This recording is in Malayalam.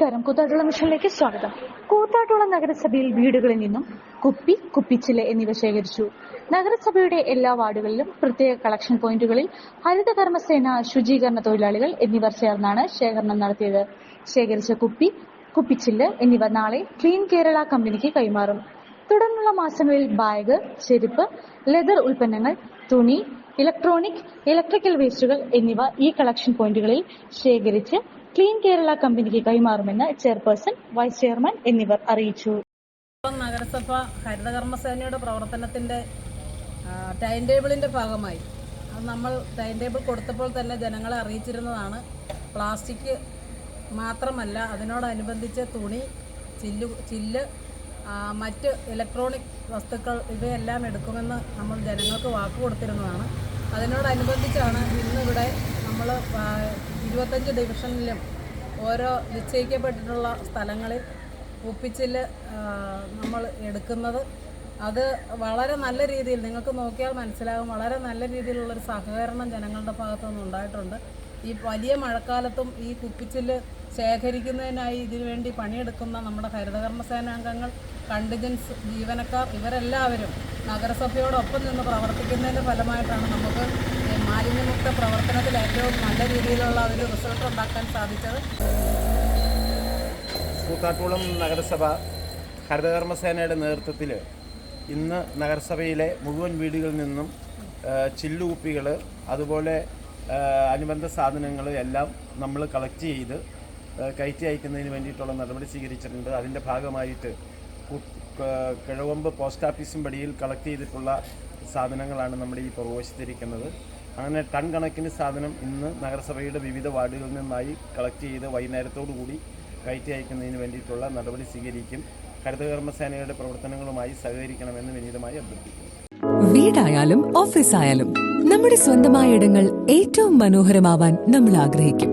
നമസ്കാരം. കൂത്താട്ടുള്ള മിഷനിലേക്ക് സ്വാഗതം. കൂത്താട്ടുള്ള നഗരസഭയിൽ വീടുകളിൽ നിന്നും കുപ്പി കുപ്പിച്ചിൽ എന്നിവ ശേഖരിച്ചു. നഗരസഭയുടെ എല്ലാ വാർഡുകളിലും പ്രത്യേക കളക്ഷൻ പോയിന്റുകളിൽ ഹരിതകർമ്മസേന ശുചീകരണ തൊഴിലാളികൾ എന്നിവർ ചേർന്നാണ് ശേഖരണം നടത്തിയത്. ശേഖരിച്ച കുപ്പി കുപ്പിച്ചില്ല് എന്നിവ നാളെ ക്ലീൻ കേരള കമ്പനിക്ക് കൈമാറും. തുടർന്നുള്ള മാസങ്ങളിൽ ബാഗ് ചെരുപ്പ് ലെതർ ഉൽപ്പന്നങ്ങൾ തുണി ഇലക്ട്രോണിക് ഇലക്ട്രിക്കൽ വേസ്റ്റുകൾ എന്നിവ ഈ കളക്ഷൻ പോയിന്റുകളിൽ ശേഖരിച്ച് ക്ലീൻ കേരള കമ്പനിക്ക് കൈമാറുമെന്ന് ചെയർപേഴ്സൺ വൈസ് ചെയർമാൻ എന്നിവർ അറിയിച്ചു. നഗരസഭ ഹരിതകർമ്മസേനയുടെ പ്രവർത്തനത്തിന്റെ ടൈം ടേബിളിന്റെ ഭാഗമായി. അത് നമ്മൾ ടൈം ടേബിൾ കൊടുത്തപ്പോൾ തന്നെ ജനങ്ങളെ അറിയിച്ചിരുന്നതാണ്. പ്ലാസ്റ്റിക് മാത്രമല്ല അതിനോടനുബന്ധിച്ച് തുണി ചില്ല് ചില്ല് മറ്റ് ഇലക്ട്രോണിക് വസ്തുക്കൾ ഇവയെല്ലാം എടുക്കുമെന്ന് നമ്മൾ ജനങ്ങൾക്ക് വാക്ക് കൊടുത്തിരുന്നതാണ്. അതിനോടനുബന്ധിച്ചാണ് ഇന്നിവിടെ നമ്മൾ ഇരുപത്തഞ്ച് ഡിവിഷനിലും ഓരോ നിശ്ചയിക്കപ്പെട്ടിട്ടുള്ള സ്ഥലങ്ങളിൽ ഉപ്പിച്ചിൽ നമ്മൾ എടുക്കുന്നത്. അത് വളരെ നല്ല രീതിയിൽ നിങ്ങൾക്ക് നോക്കിയാൽ മനസ്സിലാകും. വളരെ നല്ല രീതിയിലുള്ളൊരു സഹകരണം ജനങ്ങളുടെ ഭാഗത്തു നിന്ന് ഉണ്ടായിട്ടുണ്ട് ഈ വലിയ മഴക്കാലത്തും ഈ കുപ്പിച്ചിൽ ശേഖരിക്കുന്നതിനായി ഇതിനുവേണ്ടി പണിയെടുക്കുന്ന നമ്മുടെ ഹരിതകർമ്മ സേനാംഗങ്ങൾ കണ്ടിജൻസ് ജീവനക്കാർ ഇവരെല്ലാവരും നഗരസഭയോടൊപ്പം നിന്ന് പ്രവർത്തിക്കുന്നതിന്റെ ഫലമായിട്ടാണ് നമുക്ക് മാലിന്യമുക്ത പ്രവർത്തനത്തിൽ ഏറ്റവും നല്ല രീതിയിലുള്ള ഒരു റിസൾട്ട് ഉണ്ടാക്കാൻ സാധിച്ചത്. കൂത്താട്ടുകുളം നഗരസഭ ഹരിതകർമ്മസേനയുടെ നേതൃത്വത്തിൽ ഇന്ന് നഗരസഭയിലെ മുഴുവൻ വീടുകളിൽ നിന്നും ചില്ലുകുപ്പികൾ അതുപോലെ അനുബന്ധ സാധനങ്ങൾ എല്ലാം നമ്മൾ കളക്ട് ചെയ്ത് കയറ്റി അയക്കുന്നതിന് വേണ്ടിയിട്ടുള്ള നടപടി സ്വീകരിച്ചിട്ടുണ്ട്. അതിന്റെ ഭാഗമായിട്ട് കിഴവമ്പ് പോസ്റ്റ് ഓഫീസും പടിയിൽ കളക്ട് ചെയ്തിട്ടുള്ള സാധനങ്ങളാണ് നമ്മുടെ ഈ പുറകുവശത്തിരിക്കുന്നത്. അങ്ങനെ ടൺ കണക്കിന് സാധനം ഇന്ന് നഗരസഭയുടെ വിവിധ വാർഡുകളിൽ നിന്നായി കളക്ട് ചെയ്ത് വൈകുന്നേരത്തോടു കൂടി കയറ്റി അയക്കുന്നതിന് വേണ്ടിയിട്ടുള്ള നടപടി സ്വീകരിക്കും. ഹരിതകർമ്മസേനയുടെ പ്രവർത്തനങ്ങളുമായി സഹകരിക്കണമെന്ന് വിനീതമായി അഭ്യർത്ഥിക്കുന്നു. വീടായാലും ഓഫീസായാലും നമ്മുടെ സ്വന്തമായ ഇടങ്ങൾ ഏറ്റവും മനോഹരമാവാൻ നമ്മൾ ആഗ്രഹിക്കും.